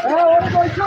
হ্যাঁ ওরা বলছো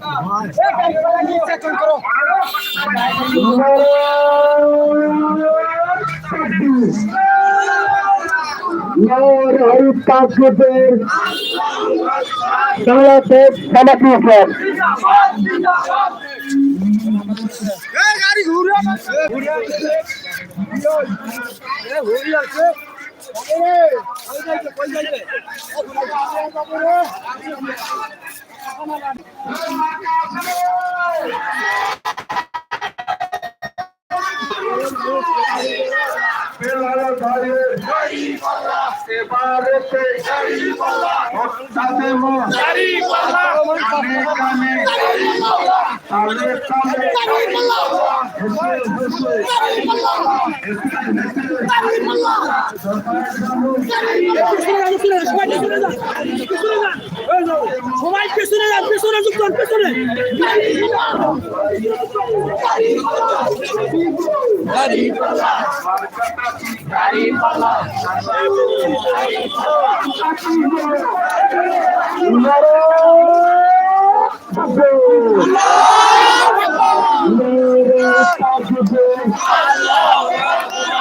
বাড়ি সামনেদান পারঘাট হবে পারঘাট নর হরি তাজুদের বাংলাদেশ সমাজী দাড়ি পাল্লা সবাই পেছনে যান পেছনে যুক্ত পেছনে জিন্দাবাদ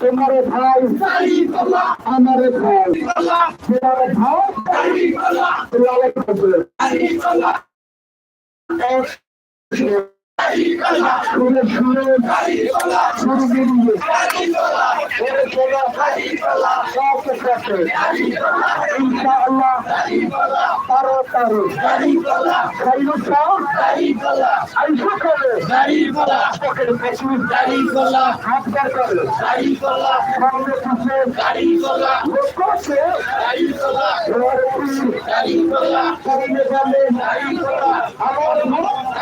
তোমার ভাই আমার ভাই তোমার ভাই তোমার শুনে ইনশাআল্লাহ তারো তারো খাইলো চাও আইসো করে পকেটে পেছনে হাত বের করে সামনে পিছনে লোক করছে ঘরে সামনে যাবে আমার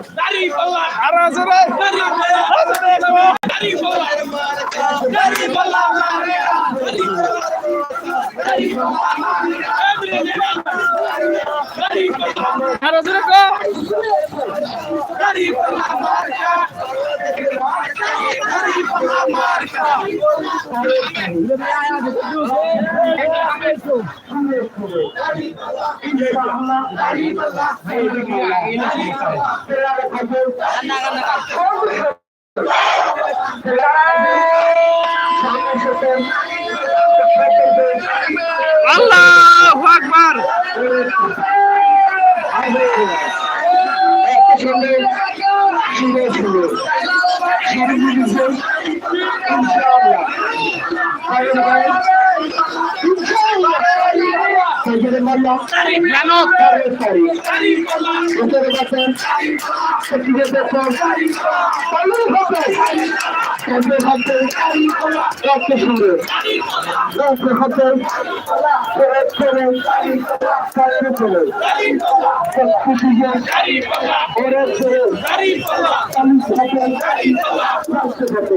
Dari আল্লাহ আকবার। Inshallah. সাইকেলে মারলাম ভিতরে গেছেন সেটিকে দেখেন পালন হবে কাজে হাতে রাখতে সুন্দর রাখতে হাতে ফেরত করে কাজের উপরে সবকিছুকে ওরে করে কালি থাকে রাখতে থাকে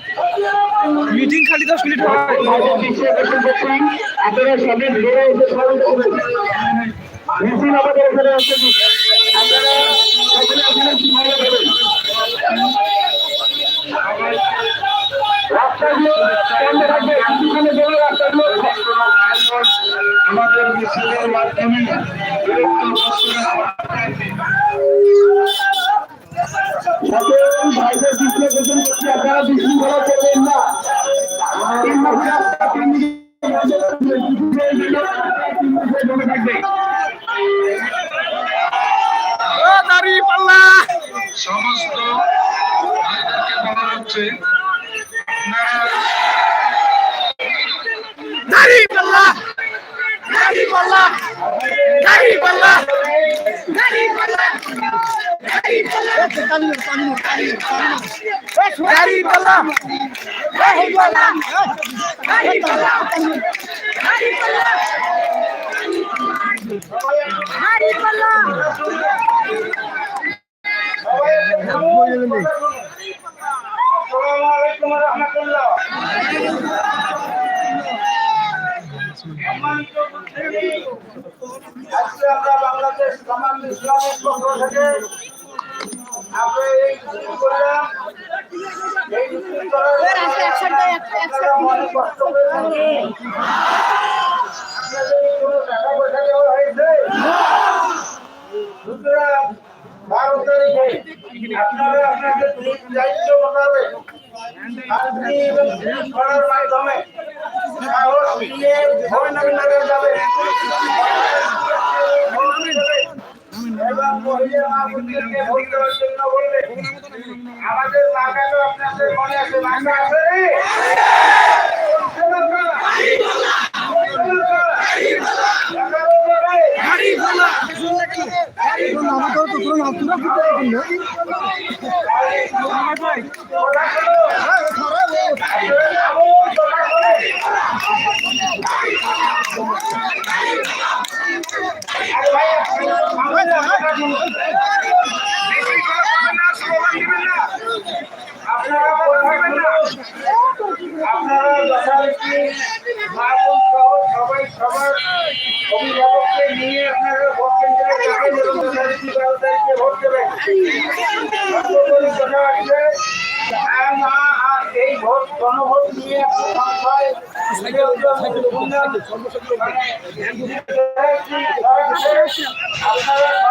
মিটিং খালি দশ মিনিট আমাদের মিছিলের মাধ্যমে সকল আপনারা বিশৃঙ্খলা করবেন না তিন সমস্ত বলা হচ্ছে আজকে আমরা বাংলাদেশ জামাত ইসলামের পক্ষ করলাম এই মিছিল করার জন্য আপনারা অনেক কষ্ট করে থাকেন। আপনাদের কোনো টাকা পয়সা দেওয়া হয়েছে সুতরাং বারো তারিখে আপনারা আপনাদের দায়িত্ব মোতাবেক শান্তি এবং শৃঙ্খলার মাধ্যমে সাহস যাবে। আমাদের লাগানো আপনাদের মনে আছে লাগা আছে আপনারা বলবেন না সবাই সবার অভিভাবককে নিয়ে আপনারা ভোট কেন্দ্রে যাবেন এবং যথারীতি এই ভোট গণভোট নিয়ে একটু সংখ্যায় আপনারা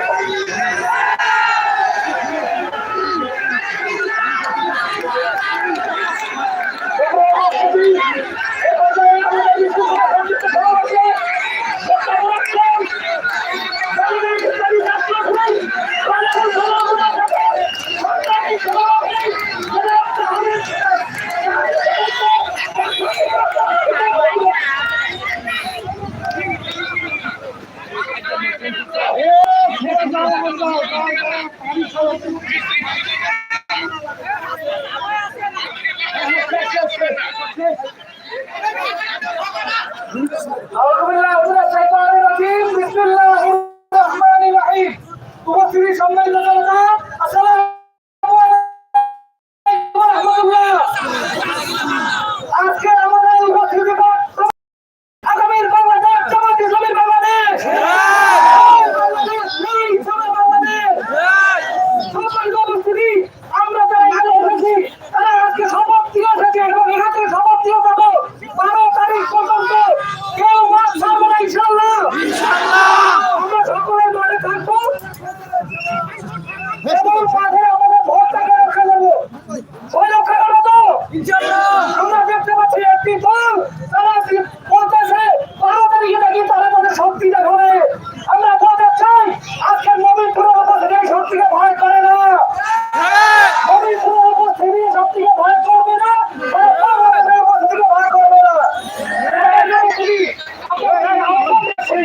no, no.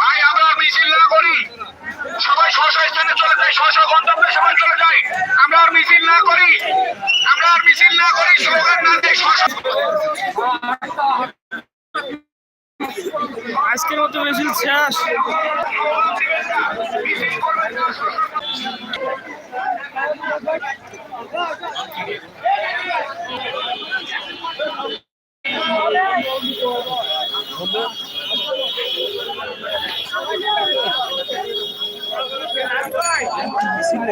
ভাই, আমরা মিছিল না করি। সবাই স্ব স্থানে চলে যায় স্ব স্ব গন্তব্যে সবাই চলে যায়। আমরা আর মিছিল না করি। আমরা আর মিছিল না করি সরকার না দিই আজকের মতো মিছিল শেষ। মিছিল